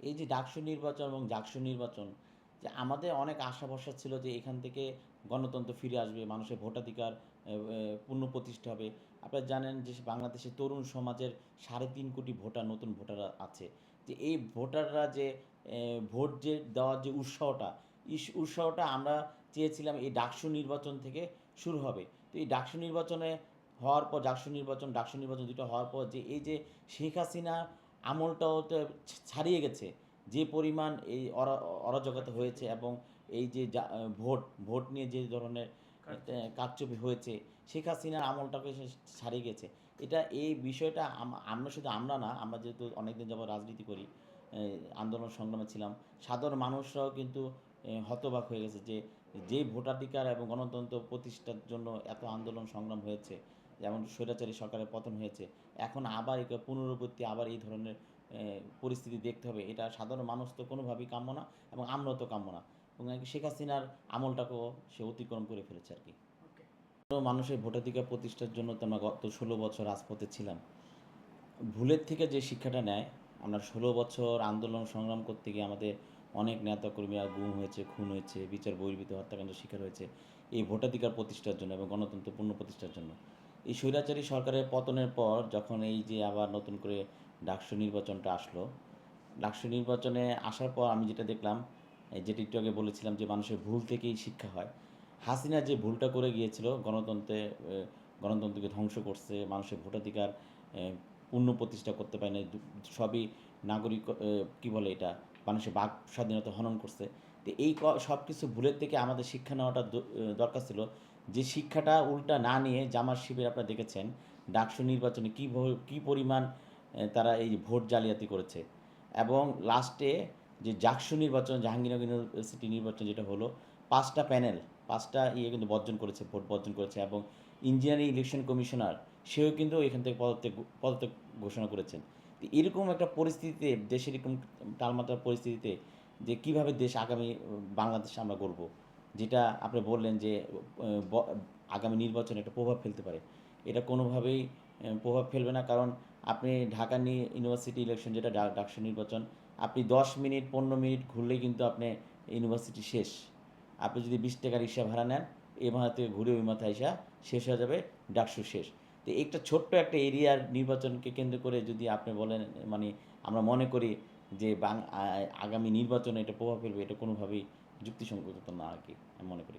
এই যে ডাকসু নির্বাচন এবং জাকসু নির্বাচন, যে আমাদের অনেক আশা ভরসা ছিল যে এখান থেকে গণতন্ত্র ফিরে আসবে, মানুষের ভোটাধিকার পূর্ণ প্রতিষ্ঠা হবে। আপনারা জানেন যে বাংলাদেশের তরুণ সমাজের সাড়ে তিন কোটি ভোটার, নতুন ভোটার আছে। যে এই ভোটাররা যে ভোট যে দেওয়ার যে উৎসাহটা উৎসাহটা আমরা চেয়েছিলাম এই ডাকসু নির্বাচন থেকে শুরু হবে। তো এই ডাকসু নির্বাচনে হওয়ার পর ডাকসু নির্বাচন ডাকসু নির্বাচন দুটো হওয়ার পর যে এই যে শেখ হাসিনা আমলটাও তো ছাড়িয়ে গেছে। যে পরিমাণ এই অরা- অরাজকতা হয়েছে এবং এই যে ভোট ভোট নিয়ে যে ধরনের কারচুপি। হয়েছে শেখ হাসিনার আমলটাকে সে ছাড়িয়ে গেছে। এটা এই বিষয়টা আমরা শুধু আমরা না আমরা যেহেতু অনেকদিন যাবত রাজনীতি করি আন্দোলন সংগ্রামে ছিলাম সাধারণ মানুষরাও কিন্তু হতবাক হয়ে গেছে যে যে ভোটাধিকার এবং গণতন্ত্র প্রতিষ্ঠার জন্য এত আন্দোলন সংগ্রাম হয়েছে যেমন স্বৈরাচারী সরকারের পতন হয়েছে এখন আবার একে পুনরাবৃত্তি আবার এই ধরনের পরিস্থিতি দেখতে হবে। এটা সাধারণ মানুষ তো কোনোভাবেই কাম্য না এবং আমরাও তো কাম্য না। এবং শেখ হাসিনার আমলটাকেও সে অতিক্রম করে ফেলেছে আর কি। মানুষের ভোটাধিকার প্রতিষ্ঠার জন্য তো আমরা গত ষোলো বছর রাজপথে ছিলাম। ভুলের থেকে যে শিক্ষাটা নেয় আমরা ষোলো বছর আন্দোলন সংগ্রাম করতে গিয়ে আমাদের অনেক নেতাকর্মীরা গুম হয়েছে, খুন হয়েছে, বিচার বহির্ভূত হত্যাকাণ্ডের শিকার হয়েছে এই ভোটাধিকার প্রতিষ্ঠার জন্য এবং গণতন্ত্র পূর্ণ প্রতিষ্ঠার জন্য। এই স্বৈরাচারী সরকারের পতনের পর যখন এই যে আবার নতুন করে ডাকসু নির্বাচনটা আসলো, ডাকসু নির্বাচনে আসার পর আমি যেটা দেখলাম যেটা একটু আগে বলেছিলাম যে মানুষের ভুল থেকেই শিক্ষা হয়। হাসিনা যে ভুলটা করে গিয়েছিল, গণতন্ত্রে গণতন্ত্রকে ধ্বংস করছে, মানুষের ভোটাধিকার পূর্ণ প্রতিষ্ঠা করতে পারে না সবই নাগরিক কি বলে এটা? মানুষের বাক স্বাধীনতা হনন করছে। তো এই সব কিছু ভুলের থেকে আমাদের শিক্ষা নেওয়াটা দরকার ছিল। যে শিক্ষাটা উল্টা না নিয়ে জামার শিবির আপনারা দেখেছেন, ডাকসু নির্বাচনে কী কী পরিমাণ তারা এই ভোট জালিয়াতি করেছে। এবং লাস্টে যে জাকসু নির্বাচন, জাহাঙ্গীরনগর ইউনিভার্সিটি নির্বাচন যেটা হলো, পাঁচটা প্যানেল, পাঁচটা ইয়ে কিন্তু বর্জন করেছে, ভোট বর্জন করেছে এবং ইঞ্জিনিয়ারিং ইলেকশন কমিশনার, সেও কিন্তু এখান থেকে পদত্যাগ পদত্যাগ ঘোষণা করেছেন। এরকম একটা পরিস্থিতিতে দেশের এরকম টালমাত্রার পরিস্থিতিতে যে কীভাবে দেশ আগামী, বাংলাদেশ আমরা গড়ব, যেটা আপনি বললেন যে আগামী নির্বাচনে একটা প্রভাব ফেলতে পারে। এটা কোনোভাবেই প্রভাব ফেলবে না। কারণ আপনি ঢাকা ইউনিভার্সিটি ইলেকশন যেটা ডাকসু নির্বাচন, আপনি দশ মিনিট, পনেরো মিনিট ঘুরলেই কিন্তু আপনি ইউনিভার্সিটি শেষ। আপনি যদি বিশ টাকা রিক্সা ভাড়া নেন, এ মাথা থেকে ঘুরে ওই মাথায় এসা শেষ হয়ে যাবে, ডাকসু শেষ। তো একটা ছোট্ট একটা এরিয়ার নির্বাচনকে কেন্দ্র করে যদি আপনি বলেন মানে আমরা মনে করি যে বাং আগামী নির্বাচনে এটা প্রভাব ফেলবে, এটা কোনোভাবেই যুক্তিসঙ্গত না আর কি, আমি মনে করি।